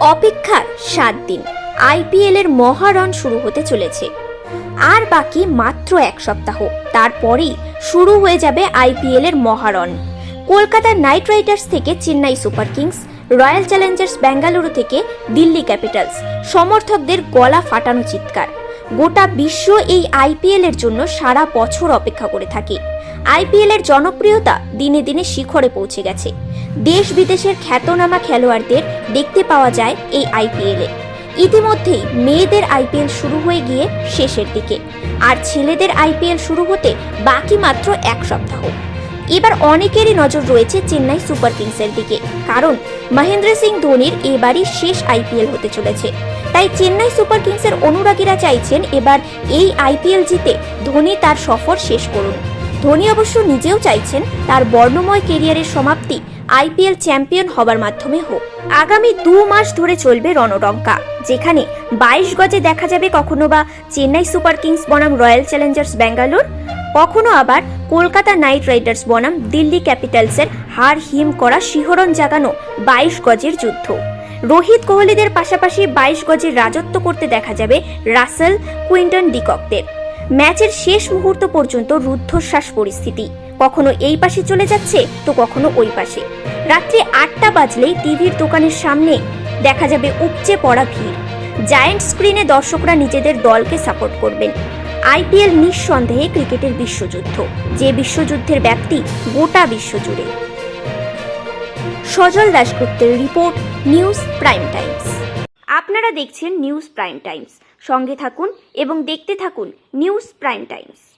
অপেক্ষার সাত দিন। আইপিএল এর মহারণ শুরু হতে চলেছে। আর বাকি মাত্র এক সপ্তাহ। তারপরেই শুরু হয়ে যাবে আইপিএল এর মহারণ কলকাতা নাইট রাইডার্স থেকে Chennai Super Kings, Royal Challengers Bengaluru থেকে দিল্লি ক্যাপিটালস, সমর্থকদের গলা ফাটানো চিৎকার। গোটা বিশ্ব এই আইপিএল এর জন্য সারা বছর অপেক্ষা করে থাকে। আইপিএল এর জনপ্রিয়তা দিনে দিনে শিখরে পৌঁছে গেছে। দেশ বিদেশের খ্যাতনামা খেলোয়াড়দের দেখতে পাওয়া যায় এই আইপিএলে। ইতিমধ্যেই মেয়েদের আইপিএল শুরু হয়ে গিয়ে শেষের দিকে। আর ছেলেদের আইপিএল শুরু হতে বাকি মাত্র এক সপ্তাহ। এবার অনেকেরই নজর রয়েছে চেন্নাই সুপার কিংসের দিকে। কারণ মহেন্দ্র সিং ধোনির এবারই শেষ আইপিএল হতে চলেছে। তাই চেন্নাই সুপার কিংসের অনুরাগীরা চাইছেন এবার এই আইপিএল জিতে ধোনি তার সফর শেষ করুন। ধোনি অবশ্য নিজেও চাইছেন তার বর্ণময় কেরিয়ারের সমাপ্তি আইপিএল চ্যাম্পিয়ন হবার মাধ্যমে হোক। আগামী দু মাস ধরে চলবে রণডঙ্কা যেখানে বাইশ গজে দেখা যাবে কখনো বা চেন্নাই সুপার কিংস বনাম রয়্যাল চ্যালেঞ্জার্স ব্যাঙ্গালোর, কখনো আবার কলকাতা নাইট রাইডার্স বনাম দিল্লি ক্যাপিটালসের হার হিম করা শিহরণ জাগানো বাইশ গজের যুদ্ধ। রোহিত কোহলিদের পাশাপাশি বাইশ গজের রাজত্ব করতে দেখা যাবে রাসেল কুইন্টন ডিককদের। ম্যাচের শেষ মুহূর্ত পর্যন্ত রুদ্ধশ্বাস পরিস্থিতি। কখনো এই পাশে চলে যাচ্ছে, তো কখনো ওই পাশে। রাত্রি আটটা বাজলেই টিভির দোকানের সামনে দেখা যাবে উপচে পড়া ভিড়। জায়ান্ট স্ক্রিনে দর্শকরা নিজেদের দলকে সাপোর্ট করবেন। আইপিএল নিঃসন্দেহে ক্রিকেটের বিশ্বযুদ্ধ। যে বিশ্বযুদ্ধের ব্যাপ্তি গোটা বিশ্ব জুড়ে সজল দাশগুপ্তের রিপোর্ট, নিউজ প্রাইম টাইমস। আপনারা দেখছেন নিউজ প্রাইম টাইমস। সঙ্গে থাকুন এবং দেখতে থাকুন নিউজ প্রাইম টাইমস।